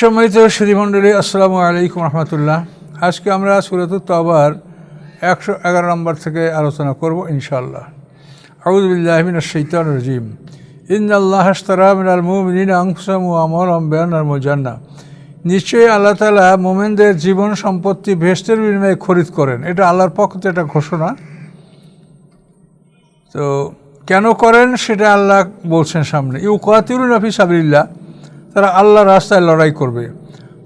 সম্মানিত সুধীমণ্ডলী আসসালামু আলাইকুম রহমতুল্লাহ। আজকে আমরা সুরত তবার একশো এগারো নম্বর থেকে আলোচনা করব ইনশাআল্লাহ। আউদুবিল্লাহমিন শৈতান রাজিম। ইন আল্লাহ হাস্তারা মিনাল মুমিনিন আংসাম ও আমল আর মোজান্না। নিশ্চয়ই আল্লাহ তালা মোমেনদের জীবন সম্পত্তি ভেস্তের বিনিময়ে খরিদ করেন। এটা আল্লাহর পক্ষ একটা ঘোষণা। তো কেন করেন সেটা আল্লাহ বলছেন সামনে। ইউ কাতিরুন আফি সাবিল্লা তারা আল্লাহর রাস্তায় লড়াই করবে।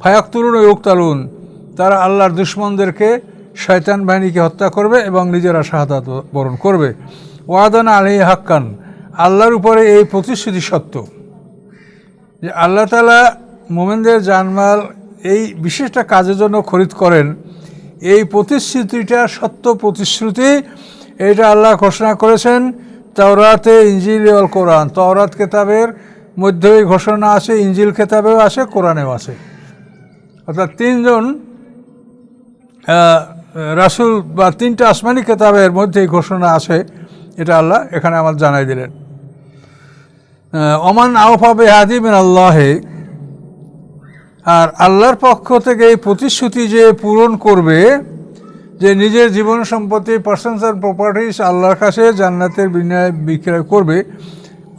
ফায়াক তরুণ ও ইউক্তালুন, তারা আল্লাহর দুশ্মনদেরকে শয়তান বাহিনীকে হত্যা করবে এবং নিজেরা শাহাদাত বরণ করবে। ওয়াদান আলী হাক্কান, আল্লাহর উপরে এই প্রতিশ্রুতি সত্য। যে আল্লাহ তালা মোমেনদের জানমাল এই বিশেষটা কাজের জন্য খরিদ করেন, এই প্রতিশ্রুতিটা সত্য প্রতিশ্রুতি, এটা আল্লাহ ঘোষণা করেছেন তাওরাতে ইঞ্জিল কোরআন, তওরাত কেতাবের মধ্যে এই ঘোষণা আছে, ইঞ্জিল খেতাবেও আছে, কোরআনেও আছে। অর্থাৎ তিনজন রাসূল বা তিনটা আসমানি কেতাবের মধ্যে এই ঘোষণা আছে, এটা আল্লাহ এখানে আমার জানাই দিলেন। অমান আউফাবে হাদিমিন আল্লাহে আর আল্লাহর পক্ষ থেকে এই প্রতিশ্রুতি যে পূরণ করবে, যে নিজের জীবন সম্পত্তি পার্সনস অ্যান্ড প্রপার্টিস আল্লাহর কাছে জান্নাতের বিনিময়ে বিক্রয় করবে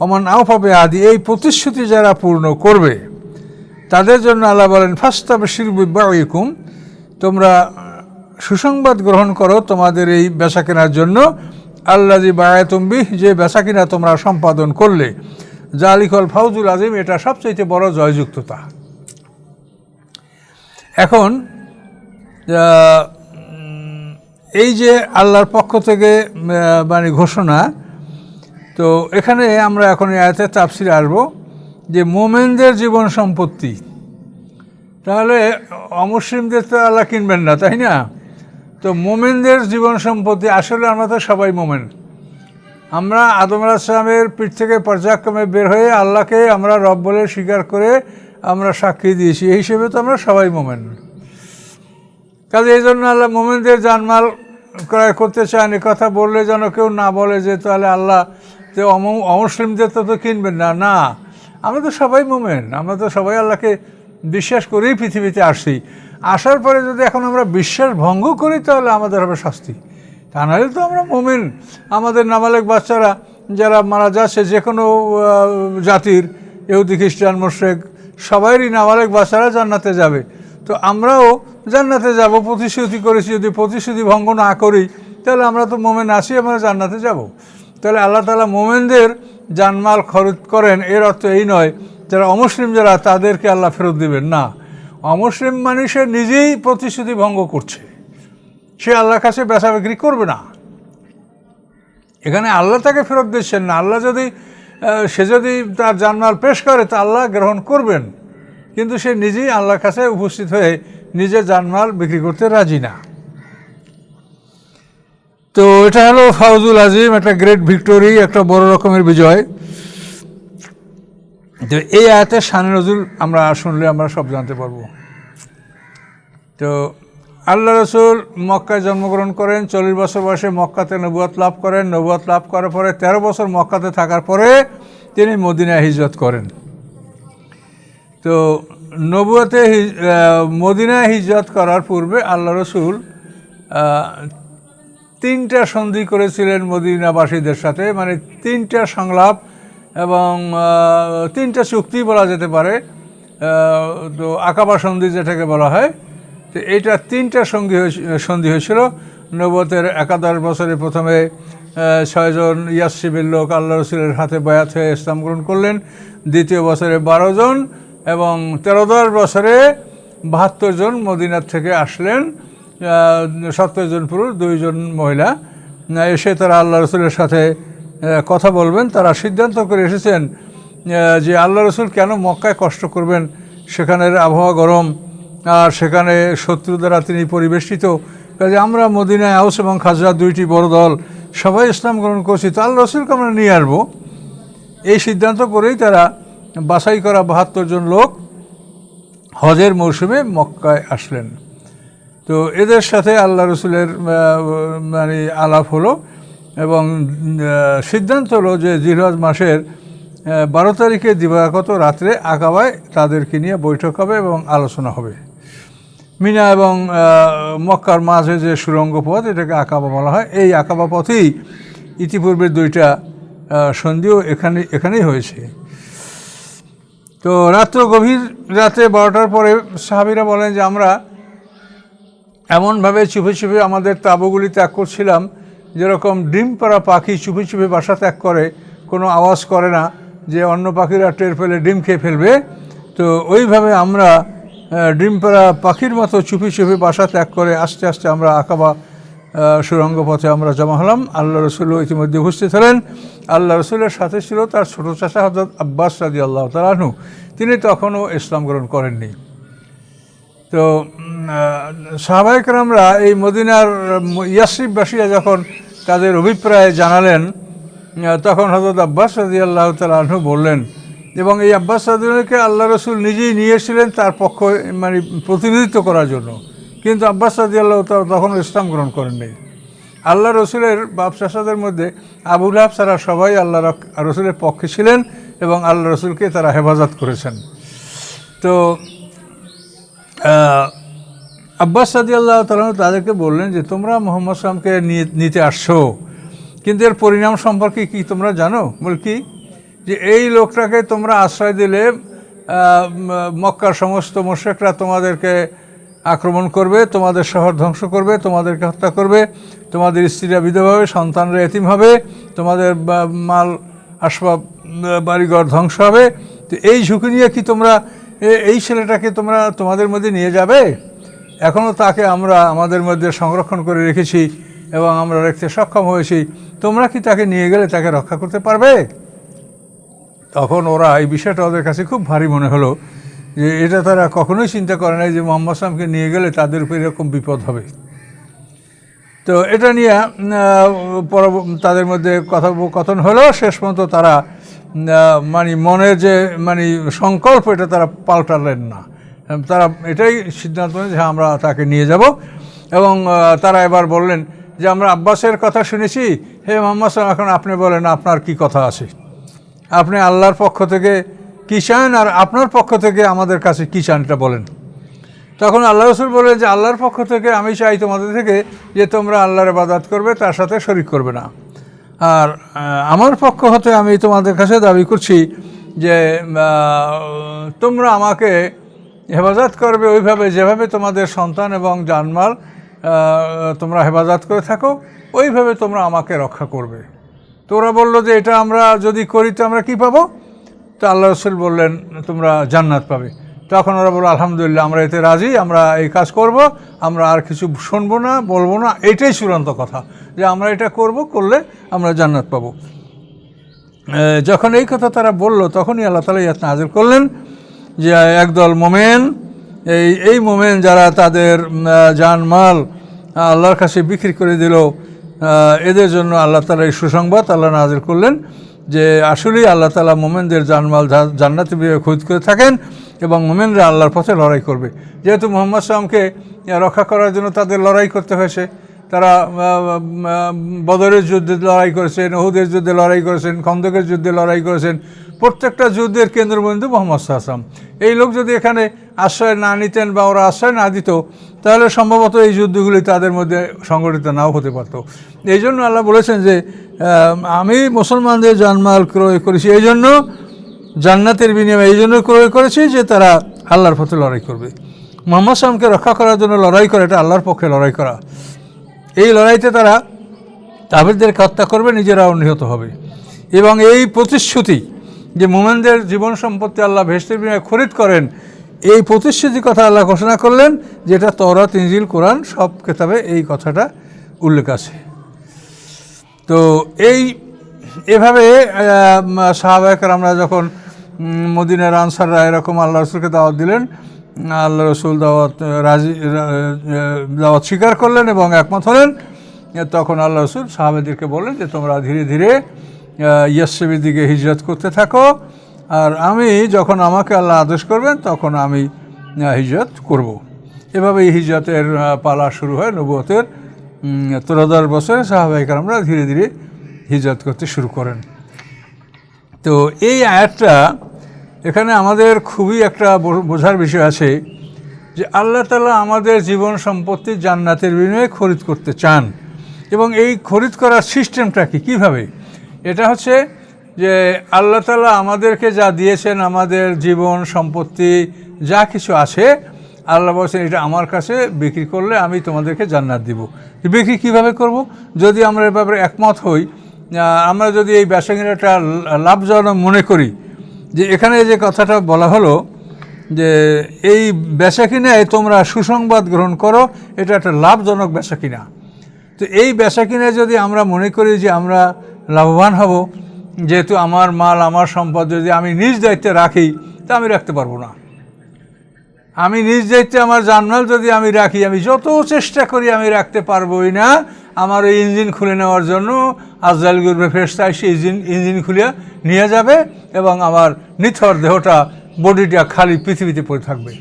অমান আউফাবে আদি, এই প্রতিশ্রুতি যারা পূর্ণ করবে, তাদের জন্য আল্লাহ বলেন ফাস্তাবে শিরবিবাইকুম তোমরা সুসংবাদ গ্রহণ করো তোমাদের এই বেচা কেনার জন্য আল্লাহ জি বায়াতুম্বি যে বেচা কিনা তোমরা সম্পাদন করলে। জালিকল ফাউজুল আজিম এটা সবচাইতে বড় জয়যুক্ততা। এখন এই যে আল্লাহর পক্ষ থেকে মানে ঘোষণা তো এখানে আমরা এখন এই আয়াতে তাফসিরে আসব যে মোমেনদের জীবন সম্পত্তি। তাহলে অমুসলিমদের তো আল্লাহ কিনবেন না, তাই না? তো মোমেনদের জীবন সম্পত্তি, আসলে আমরা তো সবাই মোমেন। আমরা আদম আলাহিসামের পিঠ থেকে পর্যায়ক্রমে বের হয়ে আল্লাহকে আমরা রব বলে স্বীকার করে আমরা সাক্ষী দিয়েছি, এই হিসেবে তো আমরা সবাই মোমেন। কাজে এই জন্য আল্লাহ মোমেনদের জানমাল ক্রয় করতে চান কথা বললে যেন কেউ না বলে যে তাহলে আল্লাহ যে অম অমুসলিমদের তো তো কিনবেন না না। আমরা তো সবাই মোমেন, আমরা তো সবাই আল্লাহকে বিশ্বাস করেই পৃথিবীতে আসি আসার পরে যদি এখন আমরা বিশ্বাস ভঙ্গ করি, তাহলে আমাদের হবে শাস্তি। তা নাহলে তো আমরা মোমেন। আমাদের নাবালেক বাচ্চারা, যারা মারা যাচ্ছে, যে কোনো জাতির, ইহুদি, খ্রিস্টান মোশেক সবাইরই নাবালেক বাচ্চারা জান্নাতে যাবে। তো আমরাও জান্নাতে যাব, প্রতিশ্রুতি করেছি, যদি প্রতিশ্রুতি ভঙ্গ না করি, তাহলে আমরা তো মোমেন আসি আমরা জান্নাতে যাব। তাহলে আল্লাহ তালা মোমেনদের জানমাল খরচ করেন। এর অর্থ এই নয়, যারা অমুসলিম, যারা তাদেরকে আল্লাহ ফেরত দিবেন। না, অমুসলিম মানুষে নিজেই প্রতিশ্রুতি ভঙ্গ করছে। সে আল্লাহর কাছে বেচা বিক্রি করবে না। এখানে আল্লাহ তাকে ফেরত দিচ্ছেন না। আল্লাহ যদি সে যদি তার জানমাল পেশ করে, তা আল্লাহ গ্রহণ করবেন। কিন্তু সে নিজেই আল্লাহর কাছে উপস্থিত হয়ে নিজের জানমাল বিক্রি করতে রাজি না। তো এটা হলো ফাউজুল আজিম, একটা গ্রেট ভিক্টোরি একটা বড় রকমের বিজয়। তো এই আয়াতের শান নজরুল আমরা শুনলে আমরা সব জানতে পারব। তো আল্লাহ রসুল মক্কায় জন্মগ্রহণ করেন, চল্লিশ বছর বয়সে মক্কাতে নবুয়াত লাভ করেন। নবুয়াত লাভ করার পরে তেরো বছর মক্কাতে থাকার পরে তিনি মদিনায় হিজরত করেন। তো নবুয়াতে মদিনায় হিজরত করার পূর্বে আল্লাহ রসুল তিনটা সন্ধি করেছিলেন মদিনাবাসীদের সাথে মানে তিনটা সংলাপ এবং তিনটা চুক্তি বলা যেতে পারে। তো আকাবা সন্ধি যেটাকে বলা হয়, তো এইটা তিনটা হয়েছে- সন্ধি হয়েছিল। নবতের একাদশ বছরে প্রথমে ছয়জন ইয়াসিবের লোক আল্লাহ রসুলের হাতে বয়াত হয়ে ইসলাম গ্রহণ করলেন। দ্বিতীয় বছরে বারো জন এবং তেরোদশ বছরে বাহাত্তর জন মদিনার থেকে আসলেন। সত্তর জন পুরুষ, দুইজন মহিলা। এসে তারা আল্লাহ রসুলের সাথে কথা বলবেন। তারা সিদ্ধান্ত করে এসেছেন যে আল্লাহ রসুল কেন মক্কায় কষ্ট করবেন? সেখানের আবহাওয়া গরম, আর সেখানে শত্রু দ্বারা তিনি পরিবেষ্টিত। কাজে আমরা মদিনায় আউস এবং খাজরা দুইটি বড় দল, সবাই ইসলাম গ্রহণ করছি। তো আল্লাহ রসুলকে আমরা নিয়ে আসব। এই সিদ্ধান্ত করেই তারা বাছাই করা বাহাত্তর জন লোক হজের মৌসুমে মক্কায় আসলেন। তো এদের সাথে আল্লাহ রসুলের মানে আলাপ হলো এবং সিদ্ধান্ত হলো যে জিরহজ মাসের বারো তারিখে দিবাগত রাত্রে আকাবায় তাদেরকে নিয়ে বৈঠক হবে এবং আলোচনা হবে। মিনা এবং মক্কার মাঝে যে সুরঙ্গ পথ এটাকে আকাবা বলা হয়। এই আকাবা পথেই ইতিপূর্বে দুইটা সন্ধিও এখানে, এখানেই হয়েছে। তো রাত্র গভীর রাতে বারোটার পরে সাহাবিরা বলেন যে আমরা এমনভাবে চুপে চুপে আমাদের তাঁবুগুলি ত্যাগ করছিলাম, যেরকম ডিম পাড়া পাখি চুপে চুপে বাসা ত্যাগ করে, কোনো আওয়াজ করে না যে অন্য পাখিরা টের পেলে ডিম খেয়ে ফেলবে। তো ওইভাবে আমরা ডিম পাড়া পাখির মতো চুপি চুপি বাসা ত্যাগ করে আস্তে আস্তে আমরা আঁকাবা সুরঙ্গ পথে আমরা জমা হলাম। আল্লাহ রসুলও ইতিমধ্যে উপস্থিত হলেন। আল্লাহ রসুলের সাথে ছিল তার ছোটো চাষা হজরত আব্বাস রাজি আল্লাহ তালাহু তিনি তখনও ইসলাম গ্রহণ করেননি। তো সাহাবাহিকরামরা এই মদিনার ইয়াসিফবাসীরা যখন তাদের অভিপ্রায় জানালেন তখন হজরত আব্বাস রাজি আল্লাহ তালু বললেন, এবং এই আব্বাস রাদিকে আল্লাহ রসুল নিজেই নিয়ে এসেছিলেন তার পক্ষ মানে প্রতিনিধিত্ব করার জন্য। কিন্তু আব্বাস রাজি আল্লাহ তখন ইসলাম গ্রহণ করেননি আল্লাহ রসুলের বাপ চাষাদের মধ্যে আবুল আহাব ছাড়া সবাই আল্লাহ রসুলের পক্ষে ছিলেন এবং আল্লাহ রসুলকে তারা হেফাজত করেছেন। তো আব্বাস সাদি আল্লাহ তালন তাদেরকে বললেন যে, তোমরা মোহাম্মদ সালামকে নিতে আসছো। কিন্তু এর পরিণাম সম্পর্কে কি তোমরা জানো? বল, কি? যে, এই লোকটাকে তোমরা আশ্রয় দিলে মক্কার সমস্ত মোশেকরা তোমাদেরকে আক্রমণ করবে, তোমাদের শহর ধ্বংস করবে, তোমাদেরকে হত্যা করবে, তোমাদের স্ত্রীরা বিধবা হবে সন্তানরা এতিম হবে, তোমাদের মাল আসবাব বাড়িঘর ধ্বংস হবে। তো এই ঝুঁকি নিয়ে কি তোমরা এই ছেলেটাকে তোমরা তোমাদের মধ্যে নিয়ে যাবে? এখনও তাকে আমরা আমাদের মধ্যে সংরক্ষণ করে রেখেছি এবং আমরা রাখতে সক্ষম হয়েছি। তোমরা কি তাকে নিয়ে গেলে তাকে রক্ষা করতে পারবে? তখন ওরা এই বিষয়টা ওদের কাছে খুব ভারী মনে হলো যে এটা তারা কখনোই চিন্তা করে নাই যে মোহাম্মদ সালামকে নিয়ে গেলে তাদের উপর এরকম বিপদ হবে। তো এটা নিয়ে পরব- তাদের মধ্যে কথোপকথন হলো। শেষ পর্যন্ত তারা মানে মনের যে মানে সংকল্প এটা তারা পাল্টালেন না। তারা এটাই সিদ্ধান্ত নেন যে হ্যাঁ, আমরা তাকে নিয়ে যাব। এবং তারা এবার বললেন যে আমরা আব্বাসের কথা শুনেছি। হে মোহাম্মদ এখন আপনি বলেন আপনার কি কথা আছে? আপনি আল্লাহর পক্ষ থেকে কী চান? আর আপনার পক্ষ থেকে আমাদের কাছে কী চান? এটা বলেন। তখন আল্লাহ রসুল বললেন যে আল্লাহর পক্ষ থেকে আমি চাই তোমাদের থেকে যে তোমরা আল্লাহর ইবাদত করবে তার সাথে শরিক করবে না। আর আমার পক্ষ হতে আমি তোমাদের কাছে দাবি করছি যে তোমরা আমাকে হেফাজত করবে ওইভাবে, যেভাবে তোমাদের সন্তান এবং জানমাল তোমরা হেফাজত করে থাকো, ওইভাবে তোমরা আমাকে রক্ষা করবে। তো ওরা বলল যে এটা আমরা যদি করি তো আমরা কী পাবো? তো আল্লাহ রসুল বললেন, তোমরা জান্নাত পাবে। তখন ওরা বলল, আলহামদুলিল্লাহ, আমরা এতে রাজি, আমরা এই কাজ করব, আমরা আর কিছু শুনব না, বলব না। এটাই চূড়ান্ত কথা, যে আমরা এটা করব, করলে আমরা জান্নাত পাবো। যখন এই কথা তারা বলল, তখনই আল্লাহ তালা ইয়াত নাজির করলেন। যে একদল মোমেন, এই এই মোমেন যারা তাদের জানমাল আল্লাহর কাছে বিক্রি করে দিল এদের জন্য আল্লাহ তালা এই সুসংবাদ আল্লাহ নাজির করলেন যে আসলেই আল্লাহ তালা মোমেনদের জানমাল জান্নাতে বিয়ে খোঁজ করে থাকেন এবং মোমেনরা আল্লাহর পথে লড়াই করবে। যেহেতু মোহাম্মদ সালামকে রক্ষা করার জন্য তাদের লড়াই করতে হয়েছে, তারা বদরের যুদ্ধে লড়াই করেছেন, ওহুদের যুদ্ধে লড়াই করেছেন, খন্দকের যুদ্ধে লড়াই করেছেন প্রত্যেকটা যুদ্ধের কেন্দ্রবিন্দু মোহাম্মদ আসলাম এই লোক যদি এখানে আশ্রয় না নিতেন বা ওরা আশ্রয় না দিত, তাহলে সম্ভবত এই যুদ্ধগুলি তাদের মধ্যে সংগঠিত নাও হতে পারত। এই জন্য আল্লাহ বলেছেন যে আমি মুসলমানদের জানমাল ক্রয় করেছি, এই জন্য জান্নাতের বিনিময়ে এই জন্য ক্রয় করেছি যে তারা আল্লাহর পথে লড়াই করবে। মোহাম্মদ সালামকে রক্ষা করার জন্য লড়াই করে, এটা আল্লাহর পক্ষে লড়াই করা। এই লড়াইতে তারা তাবিরদেরকে হত্যা করবে, নিজেরাও নিহত হবে। এবং এই প্রতিশ্রুতি যে মোমেনদের জীবন সম্পত্তি আল্লাহ ভেস্তের বিনিময়ে খরিদ করেন, এই প্রতিশ্রুতি কথা আল্লাহ ঘোষণা করলেন, যেটা তরাত ইনজিল, কোরআন, সব কেতাবে এই কথাটা উল্লেখ আছে। তো এই, এভাবে সাহাবাহিকের আমরা যখন মদিনার আনসাররা এরকম আল্লাহ রসুলকে দাওয়াত দিলেন, আল্লাহ রসুল দাওয়াত, রাজি দাওয়াত স্বীকার করলেন এবং একমত হলেন, তখন আল্লাহ রসুল সাহাবেদেরকে বললেন যে তোমরা ধীরে ধীরে ইয়াসেবের দিকে হিজরত করতে থাকো। আর আমি যখন আমাকে আল্লাহ আদেশ করবেন, তখন আমি হিজরত করব। এভাবে হিজরতের পালা শুরু হয় নবুয়তের। ত্রোদশ বছরে সাহাবাহিক আমরা ধীরে ধীরে হিজরত করতে শুরু করেন। তো এই আয়াতটা, এখানে আমাদের খুবই একটা বোঝার বিষয় আছে যে আল্লাহ তালা আমাদের জীবন সম্পত্তি জান্নাতের বিনিময়ে খরিদ করতে চান। এবং এই খরিদ করার সিস্টেমটা কি? কীভাবে? এটা হচ্ছে যে আল্লাহ তালা আমাদেরকে যা দিয়েছেন, আমাদের জীবন, সম্পত্তি, যা কিছু আছে, আল্লাহ বলছেন, এটা আমার কাছে বিক্রি করলে আমি তোমাদেরকে জান্নাত দিব। বিক্রি কীভাবে করব? যদি আমরা এ ব্যাপারে একমত হই আমরা যদি এই ব্যবসায়ীটা লাভজনক মনে করি, যে এখানে যে কথাটা বলা হলো, যে এই বেচা কিনায় তোমরা সুসংবাদ গ্রহণ করো, এটা একটা লাভজনক বেচা কিনা। তো এই বেচা কিনায় যদি আমরা মনে করি যে আমরা লাভবান হব। যেহেতু আমার মাল, আমার সম্পদ যদি আমি নিজ দায়িত্বে রাখি, তা আমি রাখতে পারব না। আমি নিজ দায়িত্বে আমার জানমাল যদি আমি রাখি, আমি যত চেষ্টা করি আমি রাখতে পারবোই না। আমার ওই ইঞ্জিন খুলে নেওয়ার জন্য আজরাইল গুরবে ফেরস্তা এসে ইঞ্জিন ইঞ্জিন খুলে নিয়ে যাবে এবং আমার নিথর দেহটা, বডিটা খালি পৃথিবীতে পড়ে থাকবে।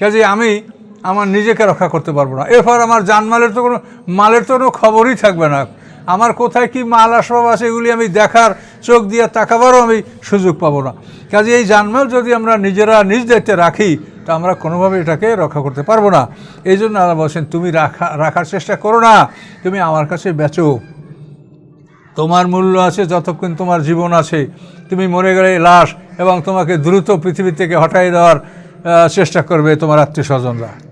কাজে আমি আমার নিজেকে রক্ষা করতে পারব না। এরপর আমার জানমালের তো কোনো, মালের তো কোনো খবরই থাকবে না। আমার কোথায় কি মাল আসবাব আছে এগুলি আমি দেখার চোখ দিয়ে তাকাবারও আমি সুযোগ পাবো না। কাজে এই জানমাল যদি আমরা নিজেরা নিজ দায়িত্বে রাখি, তা আমরা কোনোভাবে এটাকে রক্ষা করতে পারব না। এই জন্য আল্লাহ বলছেন, তুমি রাখা, রাখার চেষ্টা করো না। তুমি আমার কাছে বেচো। তোমার মূল্য আছে যতক্ষণ তোমার জীবন আছে। তুমি মরে গেলে লাশ এবং তোমাকে দ্রুত পৃথিবী থেকে হটাই দেওয়ার চেষ্টা করবে তোমার আত্মীয় স্বজনরা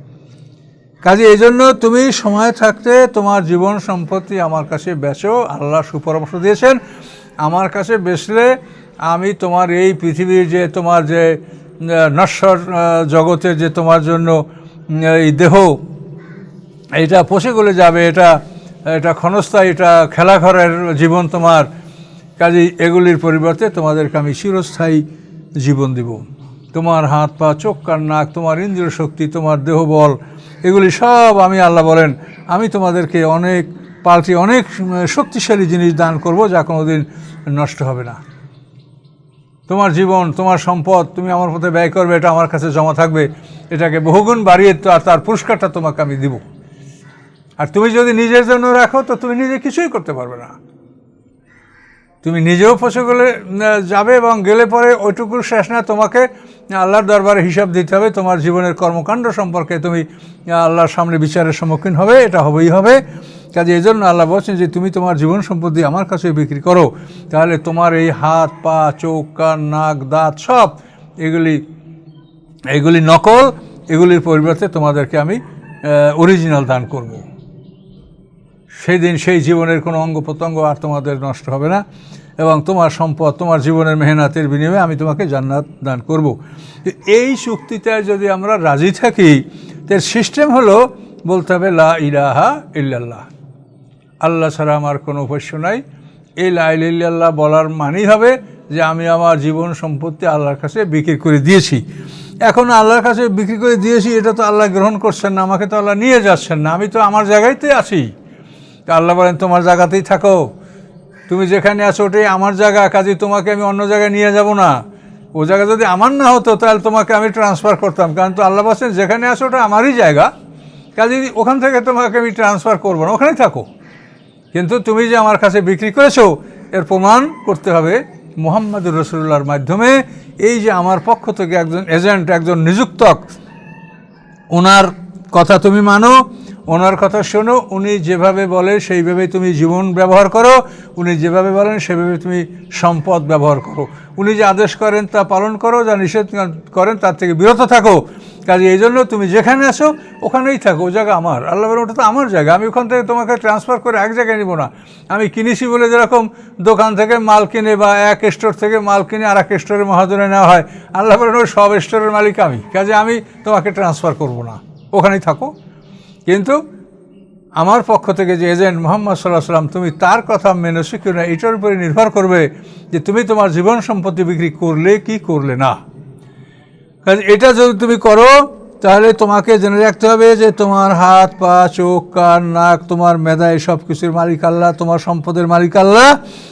কাজে এই জন্য তুমি সময় থাকতে তোমার জীবন সম্পত্তি আমার কাছে বেচো আল্লাহ সুপরামর্শ দিয়েছেন। আমার কাছে বেচলে আমি তোমার এই পৃথিবীর যে তোমার যে নশ্বর আহ, জগতের যে তোমার জন্য এই দেহ এটা পচে গলে যাবে এটা এটা ক্ষণস্থায়ী এটা খেলাঘরের জীবন তোমার। কাজে এগুলির পরিবর্তে তোমাদেরকে আমি চিরস্থায়ী জীবন দিব। তোমার হাত পা চোখ কান নাক তোমার ইন্দ্রিয় শক্তি তোমার দেহবল এগুলি সব আমি আল্লাহ বলেন, আমি তোমাদেরকে অনেক পাল্টি অনেক শক্তিশালী জিনিস দান করব যা কোনোদিন নষ্ট হবে না। তোমার জীবন, তোমার সম্পদ, তুমি আমার পথে ব্যয় করবে, এটা আমার কাছে জমা থাকবে। এটাকে বহুগুণ বাড়িয়ে আর তার পুরস্কারটা তোমাকে আমি দিব। আর তুমি যদি নিজের জন্য রাখো, তো তুমি নিজে কিছুই করতে পারবে না। তুমি নিজেও ফসে গেলে যাবে এবং গেলে পরে ওইটুকু শেষ না, তোমাকে আল্লাহর দরবারে হিসাব দিতে হবে। তোমার জীবনের কর্মকাণ্ড সম্পর্কে তুমি আল্লাহর সামনে বিচারের সম্মুখীন হবে, এটা হবেই হবে। কাজে এই জন্য আল্লাহ বলছেন যে, তুমি তোমার জীবন সম্পত্তি আমার কাছে বিক্রি করো। তাহলে তোমার এই হাত, পা, চোখ, কান, নাক, দাঁত সব এগুলি এগুলি নকল, এগুলির পরিবর্তে তোমাদেরকে আমি অরিজিনাল দান করব। সেই দিন সেই জীবনের কোনো অঙ্গ প্রত্যঙ্গ আর তোমাদের নষ্ট হবে না। এবং তোমার সম্পদ, তোমার জীবনের মেহনাতের বিনিময়ে আমি তোমাকে জান্নাত দান করব। এই চুক্তিতে যদি আমরা রাজি থাকি তার সিস্টেম হলো বলতে হবে, লা ইলাহা ইল্লাল্লাহ। আল্লাহ ছাড়া আমার কোনো উপাস্য নাই। এই লা ইল্লাল্লাহ বলার মানেই হবে যে আমি আমার জীবন সম্পত্তি আল্লাহর কাছে বিক্রি করে দিয়েছি। এখন আল্লাহর কাছে বিক্রি করে দিয়েছি, এটা তো আল্লাহ গ্রহণ করছেন না, আমাকে তো আল্লাহ নিয়ে যাচ্ছেন না। আমি তো আমার জায়গাতেই আছি। আল্লাহ বলেন, তোমার জায়গাতেই থাকো। তুমি যেখানে আছো ওটাই আমার জায়গা কাজে তোমাকে আমি অন্য জায়গায় নিয়ে যাব না। ও জায়গা যদি আমার না হতো, তাহলে তোমাকে আমি ট্রান্সফার করতাম। কারণ তো আল্লাহ বলছেন, যেখানে আছো ওটা আমারই জায়গা। কাজে ওখান থেকে তোমাকে আমি ট্রান্সফার করব না। ওখানেই থাকো। কিন্তু তুমি যে আমার কাছে বিক্রি করেছ, এর প্রমাণ করতে হবে মোহাম্মদুর রসুল্লাহর মাধ্যমে। এই যে আমার পক্ষ থেকে একজন এজেন্ট একজন নিযুক্তক, ওনার কথা তুমি মানো। ওনার কথা শোনো, উনি যেভাবে বলে সেইভাবে তুমি জীবন ব্যবহার করো, উনি যেভাবে বলেন সেভাবে তুমি সম্পদ ব্যবহার করো। উনি যে আদেশ করেন তা পালন করো, যা নিষেধ করেন তার থেকে বিরত থাকো। কাজে এই জন্য তুমি যেখানে আসো ওখানেই থাকো, ও জায়গা আমার। আল্লাহ বলেন, ওটা তো আমার জায়গা, আমি ওখান থেকে তোমাকে ট্রান্সফার করে এক জায়গায় নিব না। আমি কিনেছি বলে যেরকম দোকান থেকে মাল কিনে বা এক স্টোর থেকে মাল কিনে আর এক স্টোরে মহাজনে নেওয়া হয়, আল্লাহ বলেন সব স্টোরের মালিক আমি। কাজে আমি তোমাকে ট্রান্সফার করব না। ওখানেই থাকো। কিন্তু আমার পক্ষ থেকে যে এজেন্ট মোহাম্মদ সাল্লাহ সাল্লাম তুমি তার কথা মেনে শিখো না এটার উপরে নির্ভর করবে যে তুমি তোমার জীবন সম্পত্তি বিক্রি করলে কি করলে না। কাজে এটা যদি তুমি করো, তাহলে তোমাকে জেনে রাখতে হবে যে তোমার হাত, পা, চোখ, কান, নাক, তোমার মেধা সব কিছুর মালিক আল্লাহ, তোমার সম্পদের মালিক আল্লাহ।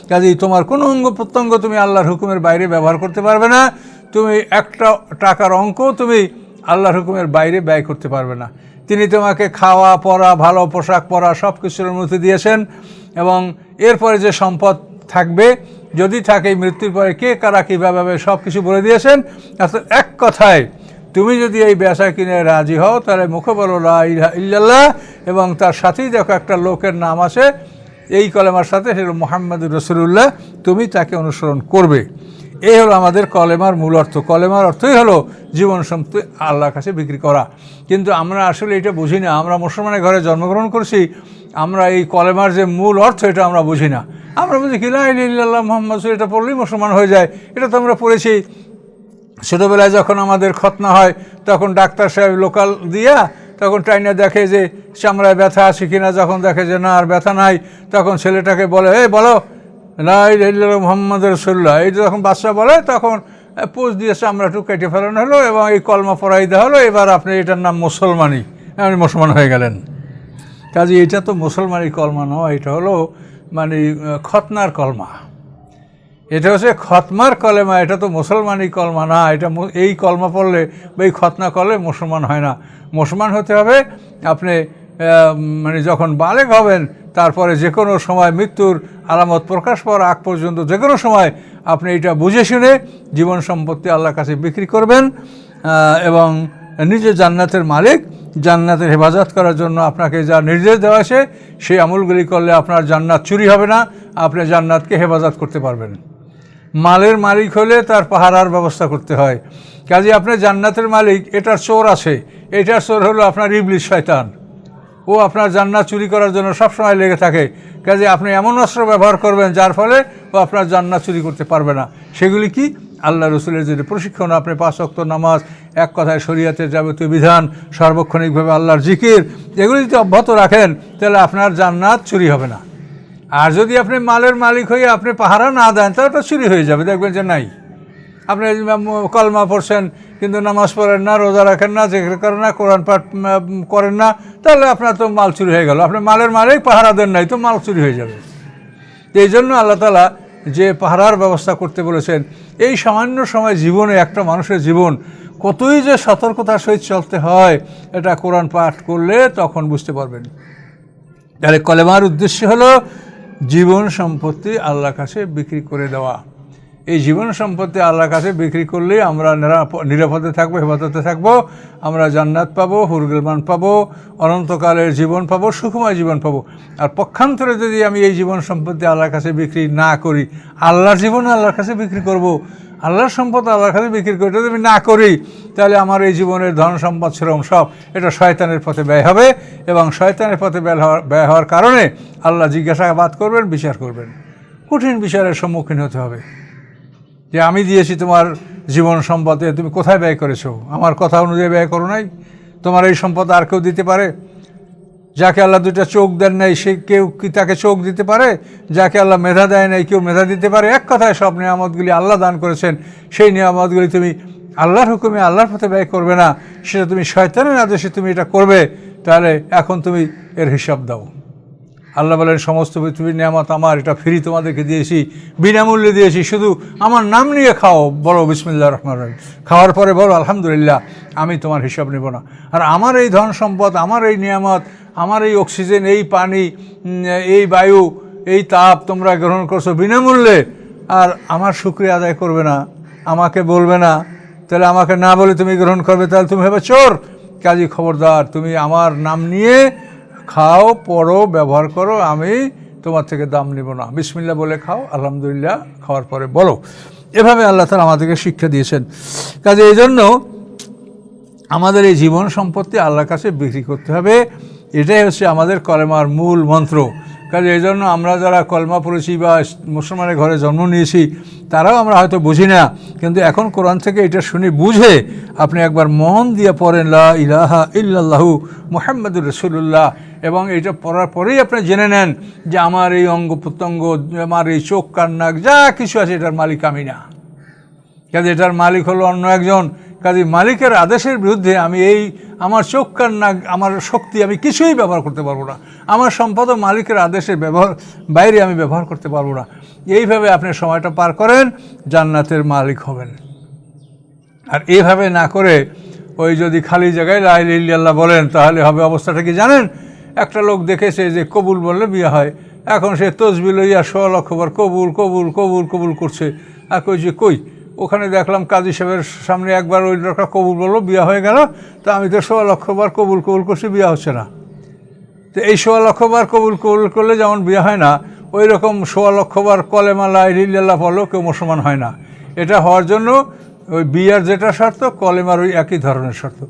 কাজেই তোমার কোনো অঙ্গ প্রত্যঙ্গ তুমি আল্লাহর হুকুমের বাইরে ব্যবহার করতে পারবে না। তুমি একটা টাকার অঙ্ক তুমি আল্লাহর হুকুমের বাইরে ব্যয় করতে পারবে না। তিনি তোমাকে খাওয়া, পরা, ভালো পোশাক, পরা সব কিছুর অনুমতি দিয়েছেন এবং এরপরে যে সম্পদ থাকবে, যদি থাকে মৃত্যুর পরে কে, কারা, কীভাবে সব কিছু বলে দিয়েছেন। আসলে এক কথায়, তুমি যদি এই ব্যবসা কিনে রাজি হও, তাহলে মুখে বলো ইল্লাল্লাহ এবং তার সাথেই দেখো একটা লোকের নাম আছে, এই কলেমার সাথে, সেটা মোহাম্মদুর রসুল্লাহ তুমি তাকে অনুসরণ করবে। এই হলো আমাদের কলেমার মূল অর্থ। কলেমার অর্থই হলো জীবন সম্পত্তি আল্লাহর কাছে বিক্রি করা। কিন্তু আমরা আসলে এটা বুঝি না। আমরা মুসলমানের ঘরে জন্মগ্রহণ করছি, আমরা এই কলেমার যে মূল অর্থ এটা আমরা বুঝি না। আমরা বুঝি কি লাহ মোহাম্মদ এটা পড়লেই মুসলমান হয়ে যায়। এটা তো আমরা পড়েছি। ছোটোবেলায় যখন আমাদের খতনা হয়, তখন ডাক্তার সাহেব লোকাল দিয়া তখন ট্রাইনে দেখে যে চামড়ায় ব্যথা আছে কিনা, যখন দেখে যে না, আর ব্যথা নাই, তখন ছেলেটাকে বলে, এই বলো লাই মোহাম্মদ রসুল্লাহ এই যখন বাচ্চা বলে, তখন পোজ দিয়ে একটু কেটে ফেলানো হলো এবং এই কলমা পড়াই দেওয়া হলো। এবার আপনি এটার নাম মুসলমানই আপনি মুসলমান হয়ে গেলেন। কাজে এটা তো মুসলমানই কলমা নয়, এটা হলো মানে খতনার কলমা। এটা হচ্ছে খতমার কলেমা, এটা তো মুসলমানই কলমা না। এটা এই কলমা পড়লে বা এই খতনা করলে মুসলমান হয় না। মুসলমান হতে হবে, আপনি মানে যখন বালেক হবেন তারপরে যে কোনো সময় মৃত্যুর আলামত প্রকাশ পাওয়ার আগ পর্যন্ত যে কোনো সময় আপনি এটা বুঝে শুনে জীবন সম্পত্তি আল্লাহর কাছে বিক্রি করবেন এবং নিজে জান্নাতের মালিক, জান্নাতের হেফাজত করার জন্য আপনাকে যা নির্দেশ দেওয়া আছে, সেই আমলগুলি করলে আপনার জান্নাত চুরি হবে না, আপনি জান্নাতকে হেফাজত করতে পারবেন। মালের মালিক হলে তার পাহারার ব্যবস্থা করতে হয়। কাজে আপনার জান্নাতের মালিক, এটার চোর আছে। এটার চোর হলো আপনার ইবলিশ শয়তান। ও আপনার জান্নাত চুরি করার জন্য সবসময় লেগে থাকে। কাজে আপনি এমন অস্ত্র ব্যবহার করবেন যার ফলে ও আপনার জান্নাত চুরি করতে পারবে না। সেগুলি কি? আল্লাহ রসুলের যে প্রশিক্ষণ, আপনি পাঁচ অক্ত নামাজ, এক কথায় শরীয়তের যাবতীয় বিধান, সার্বক্ষণিকভাবে আল্লাহর জিকির, এগুলি যদি অব্যাহত রাখেন, তাহলে আপনার জান্নাত চুরি হবে না। আর যদি আপনি মালের মালিক হয়ে আপনি পাহারা না দেন, তাহলে ওটা চুরি হয়ে যাবে। দেখবেন যে নাই। আপনি কলমা পড়ছেন কিন্তু নামাজ পড়েন না, রোজা রাখেন না, জেকের করেন না, কোরআন পাঠ করেন না, তাহলে আপনার তো মাল চুরি হয়ে গেল। আপনি মালের মালিক, পাহারা দেন নাই, তো মাল চুরি হয়ে যাবে। এই জন্য আল্লাহ তালা যে পাহারার ব্যবস্থা করতে বলেছেন, এই সামান্য সময় জীবনে একটা মানুষের জীবন কতই যে সতর্কতার সহিত চলতে হয়, এটা কোরআন পাঠ করলে তখন বুঝতে পারবেন। তাহলে কলেমার উদ্দেশ্য হলো জীবন সম্পত্তি আল্লাহর কাছে বিক্রি করে দেওয়া। এই জীবন সম্পত্তি আল্লাহর কাছে বিক্রি করলেই আমরা নিরাপ- নিরাপদে থাকব, হেফাজতে থাকব, আমরা জান্নাত পাবো হুরগেলমান পাবো অনন্তকালের জীবন পাবো, সুখময় জীবন পাবো আর পক্ষান্তরে যদি আমি এই জীবন সম্পত্তি আল্লাহর কাছে বিক্রি না করি, আল্লাহর জীবন আল্লাহর কাছে বিক্রি করব। আল্লাহর সম্পদ আল্লাহর কাছে বিক্রি করি যদি আমি না করি, তাহলে আমার এই জীবনের ধন সম্পদ, শ্রম সব, এটা শয়তানের পথে ব্যয় হবে এবং শয়তানের পথে ব্যয় হওয়ার ব্যয় হওয়ার কারণে আল্লাহ জিজ্ঞাসাবাদ করবেন, বিচার করবেন কঠিন বিচারের সম্মুখীন হতে হবে যে আমি দিয়েছি তোমার জীবন সম্পদে তুমি কোথায় ব্যয় করেছ? আমার কথা অনুযায়ী ব্যয় করো নাই। তোমার এই সম্পদ আর কেউ দিতে পারে? যাকে আল্লাহ দুটা চোখ দেন নাই, সে কেউ কি তাকে চোখ দিতে পারে? যাকে আল্লাহ মেধা দেয় নাই, কেউ মেধা দিতে পারে? এক কথায় সব নিয়ামতগুলি আল্লাহ দান করেছেন। সেই নিয়ামতগুলি তুমি আল্লাহর হুকুমে, আল্লাহর পথে ব্যয় করবে না। সেটা তুমি শয়তানের আদেশে তুমি এটা করবে। তাহলে এখন তুমি এর হিসাব দাও। আল্লাহ বলেন, সমস্ত পৃথিবীর নিয়ামত আমার, এটা ফ্রি তোমাদেরকে দিয়েছি, বিনামূল্যে দিয়েছি, শুধু আমার নাম নিয়ে খাও। বলো বিসমিল্লা রহমান রহিম। খাওয়ার পরে বলো, আলহামদুলিল্লাহ, আমি তোমার হিসাব নেব না। আর আমার এই ধন সম্পদ, আমার এই নিয়ামত, আমার এই অক্সিজেন, এই পানি এই বায়ু, এই তাপ তোমরা গ্রহণ করছ বিনামূল্যে, আর আমার শুক্রিয়া আদায় করবে না, আমাকে বলবে না। তাহলে আমাকে না বলে তুমি গ্রহণ করবে, তাহলে তুমি হবে চোর। কাজী খবরদার, তুমি আমার নাম নিয়ে খাও পরো ব্যবহার করো, আমি তোমার থেকে দাম নিব না। বিসমিল্লা বলে খাও, আলহামদুলিল্লাহ, খাওয়ার পরে বলো। এভাবে আল্লাহ তালা আমাদেরকে শিক্ষা দিয়েছেন। কাজে এই জন্য আমাদের এই জীবন সম্পত্তি আল্লাহর কাছে বিক্রি করতে হবে। এটাই হচ্ছে আমাদের কলেমার মূল মন্ত্র। কাজে এই জন্য আমরা যারা কলমা পড়েছি বা মুসলমানের ঘরে জন্ম নিয়েছি, তারাও আমরা হয়তো বুঝি না। কিন্তু এখন কোরআন থেকে এটা শুনে বুঝে আপনি একবার মন দিয়ে পড়েন, লা ইলাহা ইল্লাল্লাহু মোহাম্মদুর রসুল্লাহ এবং এটা পড়ার পরেই আপনি জেনে নেন যে আমার এই অঙ্গ প্রত্যঙ্গ, আমার এই চোখ কান্নাক যা কিছু আছে এটার মালিক আমি না। কাজে এটার মালিক হলো অন্য একজন। কাজে মালিকের আদেশের বিরুদ্ধে আমি এই আমার চোখ কান না আমার শক্তি আমি কিছুই ব্যবহার করতে পারব না। আমার সম্পদ মালিকের আদেশের ব্যবহার, বাইরে আমি ব্যবহার করতে পারব না। এইভাবে আপনি সময়টা পার করেন, জান্নাতের মালিক হবেন। আর এইভাবে না করে ওই যদি খালি জায়গায় লাইল্লাহ বলেন, তাহলে হবে অবস্থাটা কি জানেন? একটা লোক দেখেছে যে কবুল বললে বিয়ে হয়। এখন সে তসবি লইয়া সোয়া লক্ষবার কবুল কবুল কবুল কবুল করছে। আর কই যে কই? ওখানে দেখলাম কাজী সাহেবের সামনে একবার ওই লোকটা কবুল বলল বিয়া হয়ে গেল। তা আমি তো সোয়া লক্ষবার কবুল কবুল করছি, বিয়া হচ্ছে না। তো এই সোয়া লক্ষবার কবুল কবুল করলে যেমন বিয়ে হয় না, ওই রকম সোয়া লক্ষবার কলেমালা ইল্লাল্লাহ বলো কেউ মুসলমান হয় না। এটা হওয়ার জন্য ওই বিয়ার যেটা শর্ত, কলেমার ওই একই ধরনের শর্ত।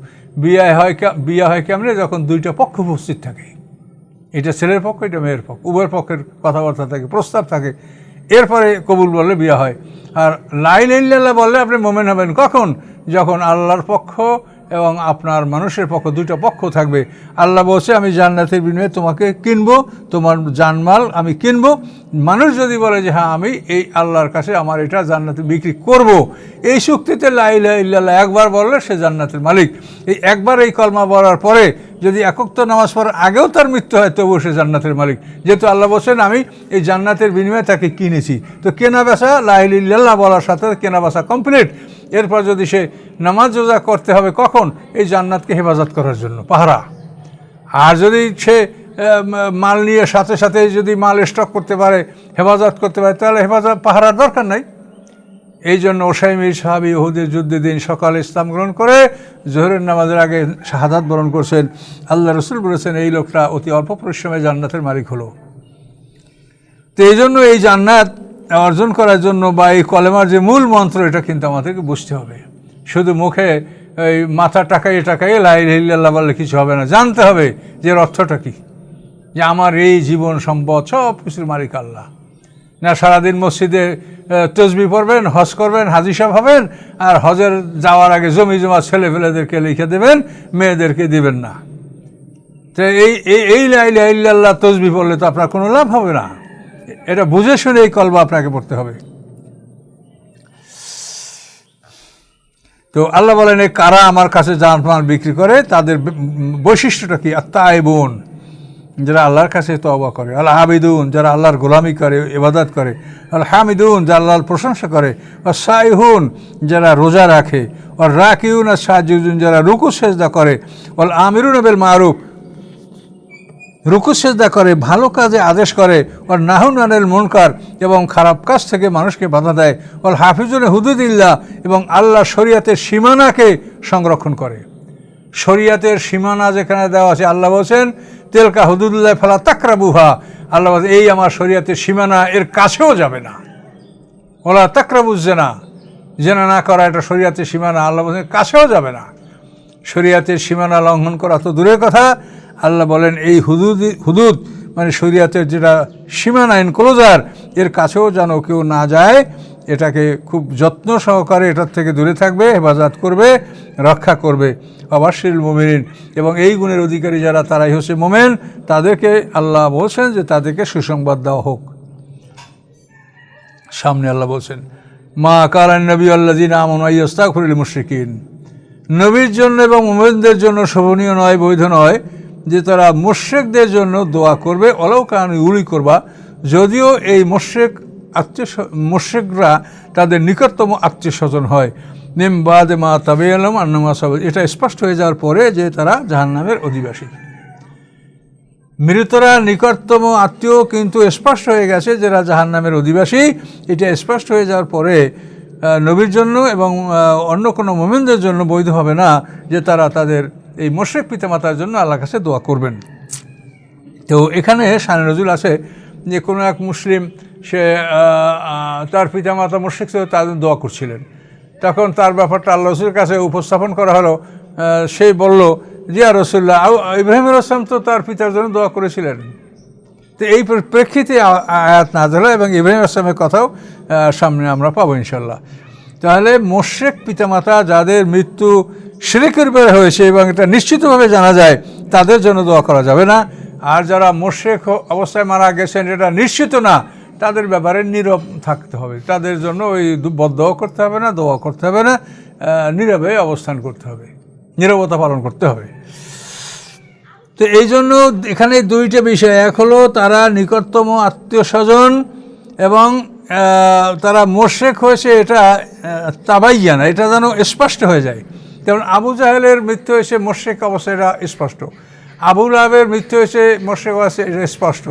বিয়ে হয় বিয়ে হয় কেমনে? যখন দুইটা পক্ষ উপস্থিত থাকে। এটা ছেলের পক্ষ, এটা মেয়ের পক্ষ। উভয়ের পক্ষের কথাবার্তা থাকে, প্রস্তাব থাকে। এরপরে কবুল বললে বিয়ে হয়। আর লাইল ইল্লাল্লাহ বললে আপনি মোমেন হবেন কখন? যখন আল্লাহর পক্ষ এবং আপনার মানুষের পক্ষ, দুইটা পক্ষ থাকবে। আল্লাহ বলছে, আমি জান্নাতের বিনিময়ে তোমাকে কিনবো, তোমার জানমাল আমি কিনবো। মানুষ যদি বলে যে হ্যাঁ আমি এই আল্লাহর কাছে আমার এটা জান্নাতে বিক্রি করব। এই চুক্তিতে লাইলা ইল্লাল্লাহ একবার বললে সে জান্নাতের মালিক। এই একবার এই কলমা বলার পরে যদি একক্ত নামাজ পড়ার আগেও তার মৃত্যু হয়, তবুও সে জান্নাতের মালিক। যেহেতু আল্লাহ বলছেন, আমি এই জান্নাতের বিনিময়ে তাকে কিনেছি। তো কেনা বেচা ইল্লাল্লাহ বলার সাথে কেনা বেচা কমপ্লিট এরপর যদি সে নামাজ রোজা করতে হবে, কখন? এই জান্নাতকে হেফাজত করার জন্য, পাহারা। আর যদি সে মাল নিয়ে সাথে সাথে যদি মাল স্টক করতে পারে, হেফাজত করতে পারে, তাহলে হেফাজত, পাহারার দরকার নাই। এই জন্য ওসাইমির সাহাবি ইহুদের যুদ্ধের দিন সকালে ইসলাম গ্রহণ করে জোহরের নামাজের আগে শাহাদাত বরণ করছেন। আল্লাহ রসুল বলেছেন, এই লোকটা অতি অল্প পরিশ্রমে জান্নাতের মালিক হলো। তো এই জন্য এই জান্নাত অর্জন করার জন্য বা এই কলেমার যে মূল মন্ত্র, এটা কিন্তু আমাদেরকে বুঝতে হবে। শুধু মুখে এই মাথা টাকাইয়ে টাকাইয়ে লাই হিল্লাহ বললে কিছু হবে না, জানতে হবে যে এর অর্থটা কী। যে আমার এই জীবন সম্পদ সব কিছুর মালিক আল্লাহ। না সারাদিন মসজিদে তসবি পড়বেন, হজ করবেন, হাজি সাহেব হবেন, আর হজের যাওয়ার আগে জমি জমা ছেলে ফেলেদেরকে লিখে দেবেন, মেয়েদেরকে দিবেন না। তো এই এই লাইলা ইল্লাল্লাহ তসবি পড়লে তো আপনার কোনো লাভ হবে না। এটা বুঝে শুনে এই কলবা আপনাকে পড়তে হবে। তো আল্লাহ বলেন কারা আমার কাছে জান বিক্রি করে, তাদের বৈশিষ্ট্যটা কি? আত্মায় বোন যারা আল্লাহর কাছে তওবা করে, আল হাবিদুন যারা আল্লাহর গোলামি করে, ইবাদত করে, আল হামিদুন যারা আল্লাহর প্রশংসা করে আর সাইহুন যারা রোজা রাখে আর রাকিউন আর সাজুজুন যারা রুকু সেজদা করে অল আমিরুন বেল মারুফ, রুকু সেজদা করে, ভালো কাজে আদেশ করে ওর নাহুন আনেল মুনকার এবং খারাপ কাজ থেকে মানুষকে বাধা দেয় ওর হাফিজুনে হুদুদিল্লা এবং আল্লাহ শরিয়াতের সীমানাকে সংরক্ষণ করে। শরিয়াতের সীমানা যেখানে দেওয়া আছে, আল্লাহ বলছেন, তেলকা হুদুদুল্লাহ ফেলা তাকরা বুহা আল্লাহ বলছেন, এই আমার শরিয়াতের সীমানা এর কাছেও যাবে না। ওলা তাকরাবুজ না জেনা না করা এটা শরিয়াতের সীমানা, আল্লাহ বলছেন, কাছেও যাবে না। শরিয়াতের সীমানা লঙ্ঘন করা তো দূরের কথা। আল্লাহ বলেন, এই হুদুদ হুদুদ মানে শরিয়াতের যেটা সীমানা এনক্লোজার এর কাছেও যেন কেউ না যায়। এটাকে খুব যত্ন সহকারে এটার থেকে দূরে থাকবে, হেফাজত করবে, রক্ষা করবে অবশ্যই মোমেন এবং এই গুণের অধিকারী যারা, তারাই হচ্ছে মোমেন। তাদেরকে আল্লাহ বলছেন যে তাদেরকে সুসংবাদ দেওয়া হোক। সামনে আল্লাহ বলছেন, মা কালান নবী আল্লাদিন আমন আইস্তাকুরুল মুশরিকিন। নবীর জন্য এবং মোমেনদের জন্য শোভনীয় নয়, বৈধ নয় যে তারা মুশ্রেকদের জন্য দোয়া করবে অলৌ কারণ উলি করবা যদিও এই মুশ্রেক আত্মীয় মুশ্রেকরা তাদের নিকটতম আত্মীয় স্বজন হয়। নিম বাদে মা তাবে আলম আন্নামা সাব এটা স্পষ্ট হয়ে যাওয়ার পরে যে তারা জাহান্নামের অধিবাসী। মৃতরা নিকটতম আত্মীয় কিন্তু স্পষ্ট হয়ে গেছে যারা জাহান নামের অধিবাসী। এটা স্পষ্ট হয়ে যাওয়ার পরে নবীর জন্য এবং অন্য কোনো মোমেনদের জন্য বৈধ হবে না যে তারা তাদের এই মোশেক পিতামাতার জন্য আল্লাহ কাছে দোয়া করবেন। তো এখানে শানে নজরুল আছে যে কোনো এক মুসলিম সে তার পিতামাতা মুশ্রিক ছিল তাদের দোয়া করছিলেন। তখন তার ব্যাপারটা আল্লাহ রসুলের কাছে উপস্থাপন করা হলো। আহ, সে বলল জিয়া রসুল্লাহ ইব্রাহিম আসলাম তো তার পিতার জন্য দোয়া করেছিলেন। তো এই প্রেক্ষিতে আয়াত নাজেল হয় এবং ইব্রাহিম আসলামের কথাও সামনে আমরা পাবো ইনশাল্লাহ তাহলে মোশেক পিতামাতা যাদের মৃত্যু শিরিকের বের হয়েছে এবং এটা নিশ্চিতভাবে জানা যায় তাদের জন্য দোয়া করা যাবে না। আর যারা মোশেক অবস্থায় মারা গেছেন এটা নিশ্চিত না তাদের ব্যাপারে নীরব থাকতে হবে। তাদের জন্য ওই বদোয়া করতে হবে না দোয়া করতে হবে না নীরবে অবস্থান করতে হবে। নীরবতা পালন করতে হবে। তো এই জন্য এখানে দুইটা বিষয়। এক হলো তারা নিকটতম আত্মীয় স্বজন এবং তারা মোশেক হয়েছে এটা আহ, তাবাইয়া না এটা যেন স্পষ্ট হয়ে যায়। যেমন আবু জাহেলের মৃত্যু হয়েছে মোশেক অবস্থা এটা স্পষ্ট। আবু লাহেবের মৃত্যু হয়েছে মোশেক অবস্থা এটা স্পষ্ট।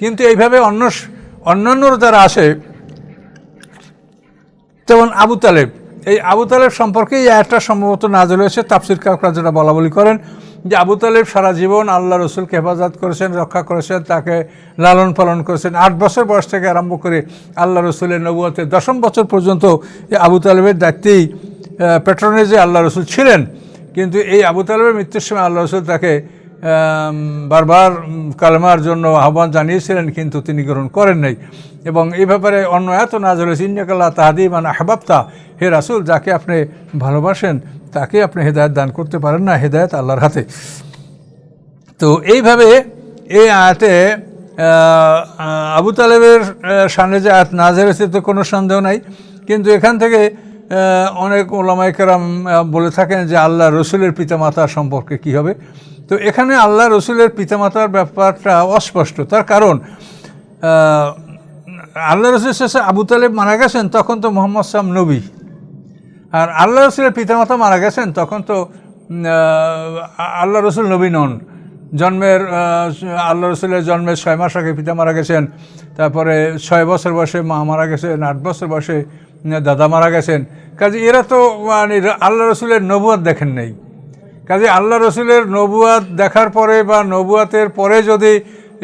কিন্তু এইভাবে অন্য অন্যান্যরা যারা আসে, যেমন আবু তালেব, এই আবু তালেব সম্পর্কে এই আয়াতটা সম্ভবত নাজল হয়েছে, তাফসির কাকরা যেটা বলা বলি করেন, যে আবু তালেব সারা জীবন আল্লাহ রসুলকে হেফাজত করেছেন, রক্ষা করেছেন, তাকে লালন পালন করেছেন। আট বছর বয়স থেকে আরম্ভ করে আল্লাহ রসুলের নবুয়তে দশম বছর পর্যন্ত এই আবু তালেবের দায়িত্বেই পেট্রোনেজে আল্লাহ রসুল ছিলেন। কিন্তু এই আবু তালেবের মৃত্যুর সময় আল্লাহ রসুল তাকে বারবার কালেমার জন্য আহ্বান জানিয়েছিলেন, কিন্তু তিনি গ্রহণ করেন নাই। এবং এই ব্যাপারে অন্য এত না জলেছে ইন্নাকাল্লাহ তাহাদি মানে আহবাবতা হে রাসুল, যাকে আপনি ভালোবাসেন, তাকে আপনি হেদায়ত দান করতে পারেন না, হেদায়ত আল্লাহর হাতে। তো এইভাবে এই আয়াতে আবু তালেবের সামনে যে আয়াত নাজের হয়েছে তো কোনো সন্দেহ নাই। কিন্তু এখান থেকে অনেক ওলামাইকেরাম বলে থাকেন যে আল্লাহ রসুলের পিতামাতা সম্পর্কে কি হবে। তো এখানে আল্লাহ রসুলের পিতামাতার ব্যাপারটা অস্পষ্ট। তার কারণ আল্লাহ রসুল শেষে আবু তালেব মারা গেছেন, তখন তো মোহাম্মদ সাম নবী। আর আল্লাহ রসুলের পিতামাতা মারা গেছেন, তখন তো আল্লাহ রসুল নবী নন। জন্মের আল্লাহ রসুলের জন্মের ছয় মাস আগে পিতা মারা গেছেন, তারপরে ছয় বছর বয়সে মা মারা গেছেন, আট বছর বয়সে দাদা মারা গেছেন। কাজে এরা তো মানে আল্লাহ রসুলের নবুয়াত দেখেন নেই। কাজে আল্লাহ রসুলের নবুয়াত দেখার পরে বা নবুয়াতের পরে যদি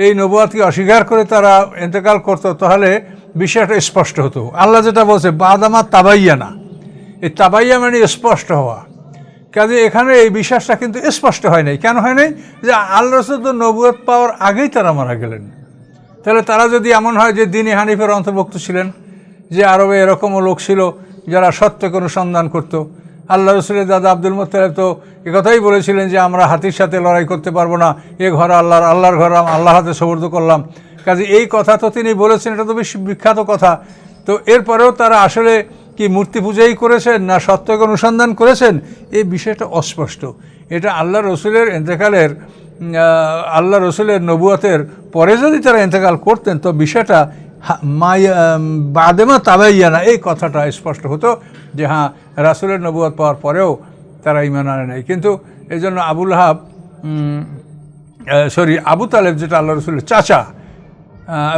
এই নবুয়াতকে অস্বীকার করে তারা ইন্তেকাল করতো, তাহলে বিষয়টা স্পষ্ট হতো। আল্লাহ যেটা বলছে, বাদামা তাবাইয়া না এই তাবাইয়া মানে স্পষ্ট হওয়া। কাজে এখানে এই বিশ্বাসটা কিন্তু স্পষ্ট হয় নাই। কেন হয় নাই? যে আল্লাহ রসুল তো নবুয়াত পাওয়ার আগেই তারা মারা গেলেন। তাহলে তারা যদি এমন হয় যে দিনী হানিফের অন্তর্ভুক্ত ছিলেন, যে আরবে এরকমও লোক ছিল যারা সত্যকে অনুসন্ধান করত আল্লাহ রসুলের দাদা আব্দুল মোত্তালেব তো একথাই বলেছিলেন যে আমরা হাতির সাথে লড়াই করতে পারব না। এ ঘর আল্লাহর আল্লাহর ঘর আল্লাহর হাতে সবর্দ করলাম। কাজে এই কথা তো তিনি বলেছেন, এটা তো বেশ বিখ্যাত কথা। তো এরপরেও তারা আসলে কি মূর্তি পূজাই করেছেন না সত্যকে অনুসন্ধান করেছেন, এই বিষয়টা অস্পষ্ট। এটা আল্লাহ রসুলের এতেকালের আল্লাহ রসুলের নবুয়াতের পরে যদি তারা ইন্তেকাল করতেন, তো বিষয়টা বাদেমা তাবাইয়া না এই কথাটা স্পষ্ট হতো যে হ্যাঁ রাসুলের নবুয়াত পাওয়ার পরেও তারা ইমান আনে নাই। কিন্তু এই জন্য আবুল হাব সরি, আবু তালেব যেটা আল্লাহ রসুলের চাচা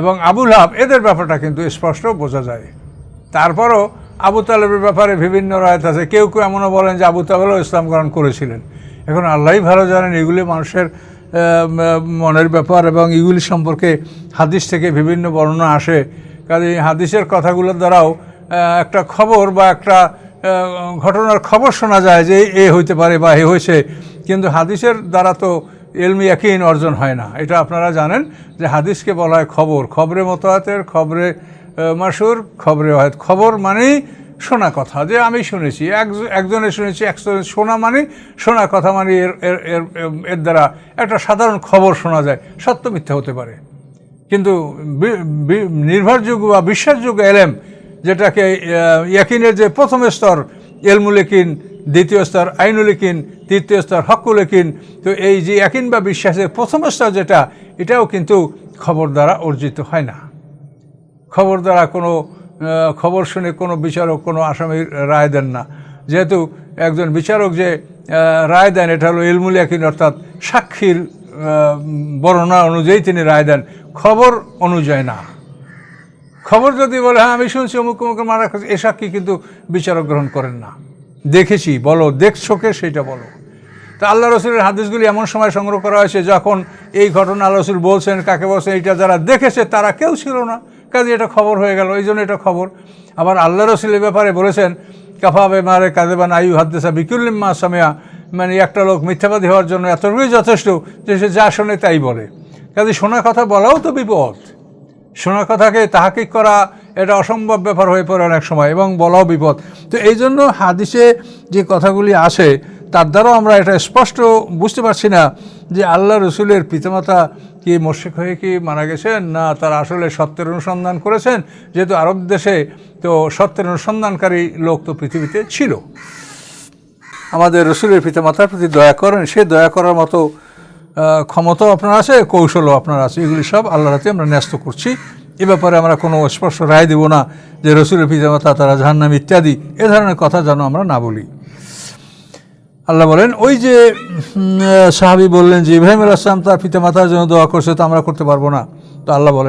এবং আবুল হাব, এদের ব্যাপারটা কিন্তু স্পষ্ট বোঝা যায়। তারপরও আবু তালেবের ব্যাপারে বিভিন্ন রায়ত আছে। কেউ কেউ এমনও বলেন যে, আবু তালেবও ইসলাম গ্রহণ করেছিলেন। এখন আল্লাহই ভালো জানেন, এগুলি মানুষের মনের ব্যাপার এবং এগুলি সম্পর্কে হাদিস থেকে বিভিন্ন বর্ণনা আসে। কাজে হাদিসের কথাগুলোর দ্বারাও একটা খবর বা একটা ঘটনার খবর শোনা যায় যে এ হইতে পারে বা এ হয়েছে। কিন্তু হাদিসের দ্বারা তো এলমি একইন অর্জন হয় না। এটা আপনারা জানেন যে হাদিসকে বলা হয় খবর। খবরে মতোয়াতের, খবরে মাসুর খবরে খবর মানেই শোনা কথা, যে আমি শুনেছি, একজ- একজনে শুনেছি একজন শোনা মানে শোনা কথা মানে এর এর এর দ্বারা একটা সাধারণ খবর শোনা যায়। সত্য মিথ্যা হতে পারে। কিন্তু নির্ভরযোগ্য বা বিশ্বাসযোগ্য এলেম যেটাকে ইয়াকিনের যে প্রথম স্তর, এলমুলেকিন, দ্বিতীয় স্তর, আইনুলেকিন, তৃতীয় স্তর, হকুলেকিন, তো এই যে একিন বা বিশ্বাসের প্রথম স্তর যেটা, এটাও কিন্তু খবর দ্বারা অর্জিত হয় না। খবর দ্বারা কোনো খবর শুনে কোনো বিচারক কোনো আসামির রায় দেন না। যেহেতু একজন বিচারক যে রায় দেন এটা হলো ইলমুল ইয়াকিন অর্থাৎ সাক্ষীর বর্ণনা অনুযায়ী তিনি রায় দেন। খবর অনুযায়ী না। খবর যদি বলে হ্যাঁ আমি শুনছি অমুক অমুক মারা গেছে, এ সাক্ষী কিন্তু বিচারক গ্রহণ করেন না। দেখেছি বলো দেখছ কে সেটা বলো। তা আল্লাহ রসুলের হাদিসগুলি এমন সময় সংগ্রহ করা হয়েছে যখন এই ঘটনা আল্লাহ রসুল বলছেন কাকে বলছেন? এটা যারা দেখেছে তারা কেউ ছিল না। কাজে এটা খবর হয়ে গেল, এই জন্য এটা খবর। আবার আল্লাহ রসুলের ব্যাপারে বলেছেন কাফা বেমারে কাদেবান আয়ু হাদ্দেসা বিকুল্লিম্মা সামিয়া মানে একটা লোক মিথ্যাবাদী হওয়ার জন্য এতটুকুই যথেষ্ট যে সে যা শোনে তাই বলে। কাজে শোনা কথা বলাও তো বিপদ। শোনা কথাকে তাহাকিক করা, এটা অসম্ভব ব্যাপার হয়ে পড়ে অনেক সময়, এবং বলাও বিপদ। তো এই জন্য হাদিসে যে কথাগুলি আসে, তার দ্বারাও আমরা এটা স্পষ্ট বুঝতে পারছি না যে আল্লাহ রসুলের পিতামাতা কি মোশেক হয়ে কি মারা গেছেন? না, তারা আসলে সত্যের অনুসন্ধান করেছেন? যেহেতু আরব দেশে তো সত্যের অনুসন্ধানকারী লোক তো পৃথিবীতে ছিল। আমাদের রসুলের পিতামাতার প্রতি দয়া করেন। সে দয়া করার মতো ক্ষমতাও আপনার আছে, কৌশলও আপনার আছে। এগুলি সব আল্লাহর হাতে আমরা ন্যস্ত করছি। এ ব্যাপারে আমরা কোনো স্পষ্ট রায় দেব না যে রসুলের পিতামাতা, তারা জাহান্নাম ইত্যাদি, এ ধরনের কথা যেন আমরা না বলি। আল্লাহ বলেন, ওই যে সাহাবি বললেন যে, ইব্রাহিম আসলাম তার পিতামাতার জন্য দোয়া করছে, তো আমরা করতে পারব না। তো আল্লাহ বলেন